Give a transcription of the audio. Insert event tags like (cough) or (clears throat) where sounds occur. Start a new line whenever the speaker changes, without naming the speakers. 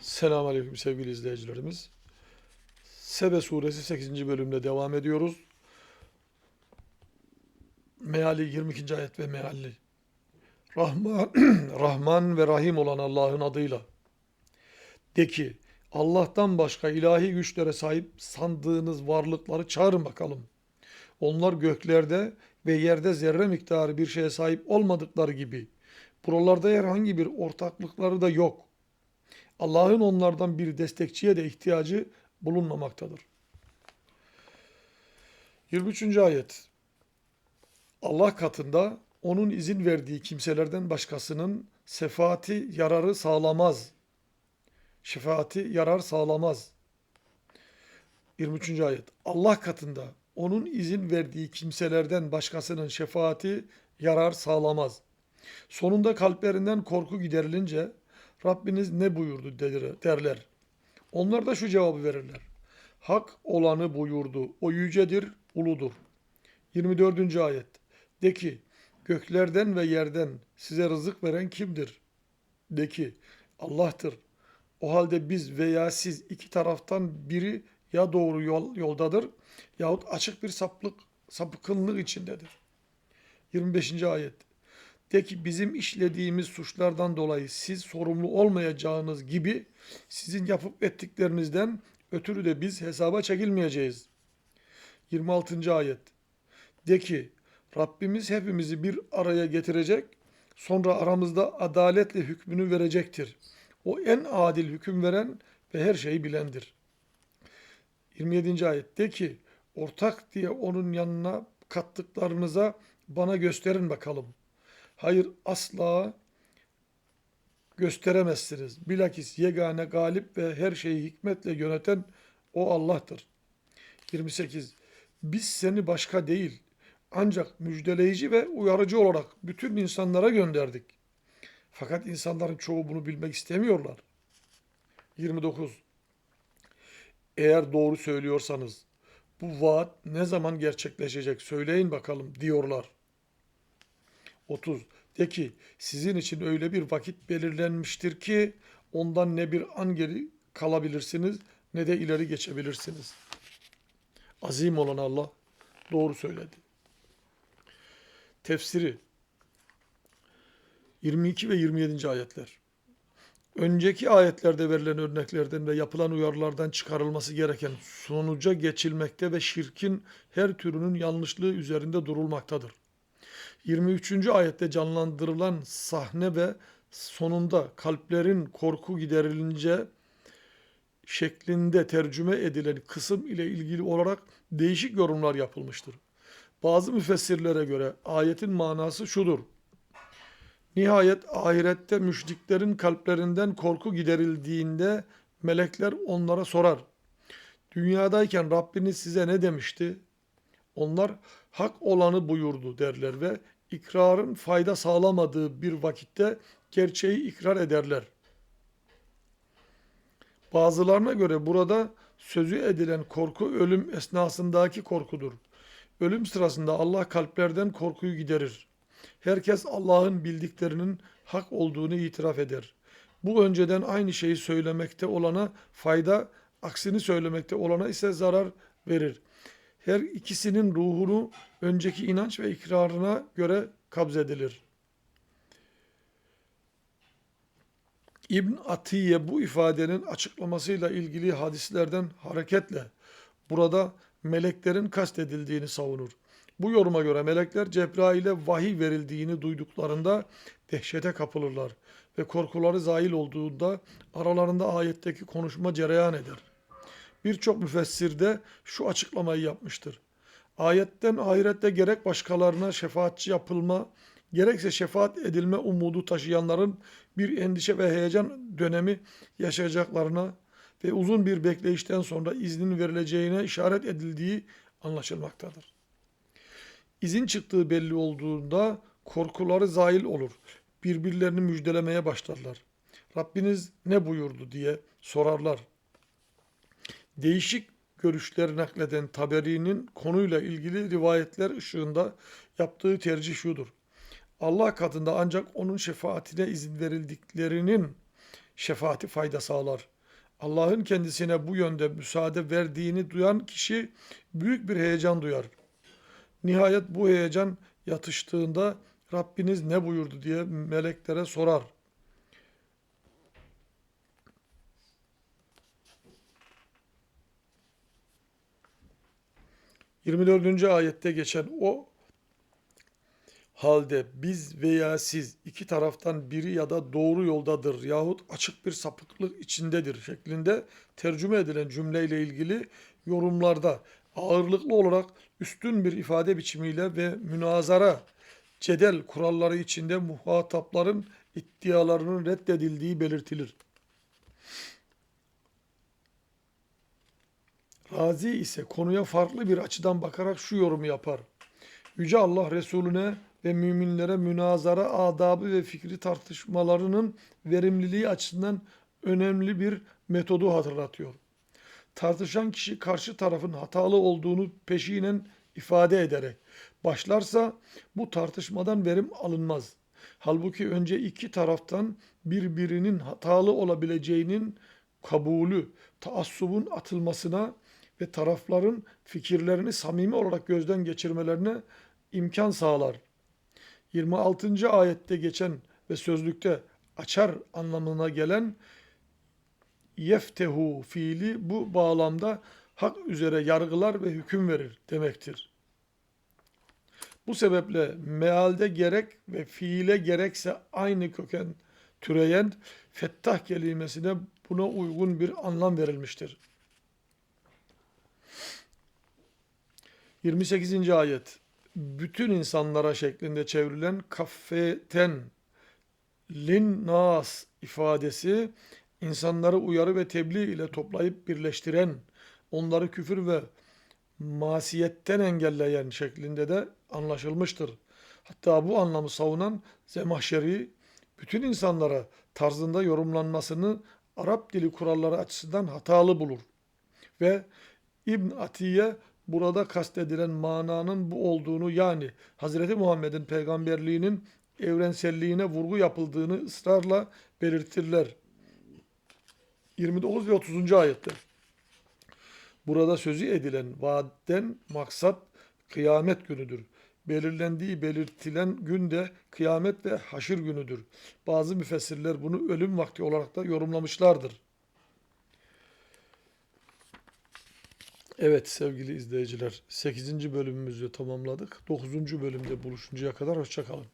Selamünaleyküm sevgili izleyicilerimiz. Sebe suresi 8. bölümde devam ediyoruz. Meali 22. ayet ve meali. Rahman, (clears throat) Rahman ve Rahim olan Allah'ın adıyla. De ki Allah'tan başka ilahi güçlere sahip sandığınız varlıkları çağırın bakalım. Onlar göklerde ve yerde zerre miktarı bir şeye sahip olmadıkları gibi buralarda herhangi bir ortaklıkları da yok. Allah'ın onlardan bir destekçiye de ihtiyacı bulunmamaktadır. 23. ayet. Allah katında onun izin verdiği kimselerden başkasının sefaati yararı sağlamaz. Şefaati yarar sağlamaz. 23. ayet. Allah katında onun izin verdiği kimselerden başkasının şefaati yarar sağlamaz. Sonunda kalplerinden korku giderilince Rabbiniz ne buyurdu der- derler. Onlar da şu cevabı verirler. Hak olanı buyurdu. O yücedir, uludur. 24. ayet. De ki, göklerden ve yerden size rızık veren kimdir? De ki, Allah'tır. O halde biz veya siz iki taraftan biri ya doğru yol, yoldadır yahut açık bir saplık, sapkınlık içindedir. 25. ayet. De ki bizim işlediğimiz suçlardan dolayı siz sorumlu olmayacağınız gibi sizin yapıp ettiklerinizden ötürü de biz hesaba çekilmeyeceğiz. 26. ayet. De ki Rabbimiz hepimizi bir araya getirecek, sonra aramızda adaletle hükmünü verecektir. O en adil hüküm veren ve her şeyi bilendir. 27. ayet. De ki ortak diye onun yanına kattıklarınıza bana gösterin bakalım. Hayır asla gösteremezsiniz. Bilakis yegane galip ve her şeyi hikmetle yöneten o Allah'tır. 28. Biz seni başka değil ancak müjdeleyici ve uyarıcı olarak bütün insanlara gönderdik. Fakat insanların çoğu bunu bilmek istemiyorlar. 29. Eğer doğru söylüyorsanız bu vaat ne zaman gerçekleşecek söyleyin bakalım diyorlar. 30. De ki sizin için öyle bir vakit belirlenmiştir ki ondan ne bir an geri kalabilirsiniz ne de ileri geçebilirsiniz. Azim olan Allah doğru söyledi. Tefsiri 22 ve 27. ayetler. Önceki ayetlerde verilen örneklerden ve yapılan uyarılardan çıkarılması gereken sonuca geçilmekte ve şirkin her türünün yanlışlığı üzerinde durulmaktadır. 23. ayette canlandırılan sahne ve sonunda kalplerin korku giderilince şeklinde tercüme edilen kısım ile ilgili olarak değişik yorumlar yapılmıştır. Bazı müfessirlere göre ayetin manası şudur. Nihayet ahirette müşriklerin kalplerinden korku giderildiğinde melekler onlara sorar. Dünyadayken Rabbiniz size ne demişti? Onlar hak olanı buyurdu derler ve ikrarın fayda sağlamadığı bir vakitte gerçeği ikrar ederler. Bazılarına göre burada sözü edilen korku ölüm esnasındaki korkudur. Ölüm sırasında Allah kalplerden korkuyu giderir. Herkes Allah'ın bildiklerinin hak olduğunu itiraf eder. Bu önceden aynı şeyi söylemekte olana fayda, aksini söylemekte olana ise zarar verir. Her ikisinin ruhunu önceki inanç ve ikrarına göre kabzedilir. İbn Atiye bu ifadenin açıklamasıyla ilgili hadislerden hareketle burada meleklerin kastedildiğini savunur. Bu yoruma göre melekler Cebrail'e vahiy verildiğini duyduklarında dehşete kapılırlar ve korkuları zail olduğunda aralarında ayetteki konuşma cereyan eder. Birçok müfessir de şu açıklamayı yapmıştır. Ayetten ahirette gerek başkalarına şefaatçi yapılma, gerekse şefaat edilme umudu taşıyanların bir endişe ve heyecan dönemi yaşayacaklarına ve uzun bir bekleyişten sonra iznin verileceğine işaret edildiği anlaşılmaktadır. İzin çıktığı belli olduğunda korkuları zail olur. Birbirlerini müjdelemeye başlarlar. Rabbiniz ne buyurdu diye sorarlar. Değişik görüşleri nakleden Taberi'nin konuyla ilgili rivayetler ışığında yaptığı tercih şudur. Allah katında ancak onun şefaatine izin verildiklerinin şefaati fayda sağlar. Allah'ın kendisine bu yönde müsaade verdiğini duyan kişi büyük bir heyecan duyar. Nihayet bu heyecan yatıştığında Rabbiniz ne buyurdu diye meleklere sorar. ...24. ayette geçen o halde biz veya siz iki taraftan biri ya da doğru yoldadır yahut açık bir sapıklık içindedir şeklinde tercüme edilen cümleyle ilgili yorumlarda ağırlıklı olarak üstün bir ifade biçimiyle ve münazara, cedel kuralları içinde muhatapların iddialarının reddedildiği belirtilir. Razi ise konuya farklı bir açıdan bakarak şu yorumu yapar. Yüce Allah Resulüne ve müminlere münazara adabı ve fikri tartışmalarının verimliliği açısından önemli bir metodu hatırlatıyor. Tartışan kişi karşı tarafın hatalı olduğunu peşinen ifade ederek başlarsa bu tartışmadan verim alınmaz. Halbuki önce iki taraftan birbirinin hatalı olabileceğinin kabulü, taassubun atılmasına ve tarafların fikirlerini samimi olarak gözden geçirmelerine imkan sağlar. 26. ayette geçen ve sözlükte açar anlamına gelen yeftehu fiili bu bağlamda hak üzere yargılar ve hüküm verir demektir. Bu sebeple mealde gerek ve fiile gerekse aynı köken türeyen fettah kelimesine buna uygun bir anlam verilmiştir. 28. ayet bütün insanlara şeklinde çevrilen kaffeten lin nas ifadesi insanları uyarı ve tebliğ ile toplayıp birleştiren, onları küfür ve masiyetten engelleyen şeklinde de anlaşılmıştır. Hatta bu anlamı savunan Zemahşeri bütün insanlara tarzında yorumlanmasını Arap dili kuralları açısından hatalı bulur. Ve İbn Atiye burada kastedilen mananın bu olduğunu yani Hz. Muhammed'in peygamberliğinin evrenselliğine vurgu yapıldığını ısrarla belirtirler. 29 ve 30. ayette. Burada sözü edilen vaatten maksat kıyamet günüdür. Belirlendiği belirtilen gün de kıyamet ve haşir günüdür. Bazı müfessirler bunu ölüm vakti olarak da yorumlamışlardır. Evet sevgili izleyiciler 8. bölümümüzü tamamladık. 9. bölümde buluşuncaya kadar hoşçakalın.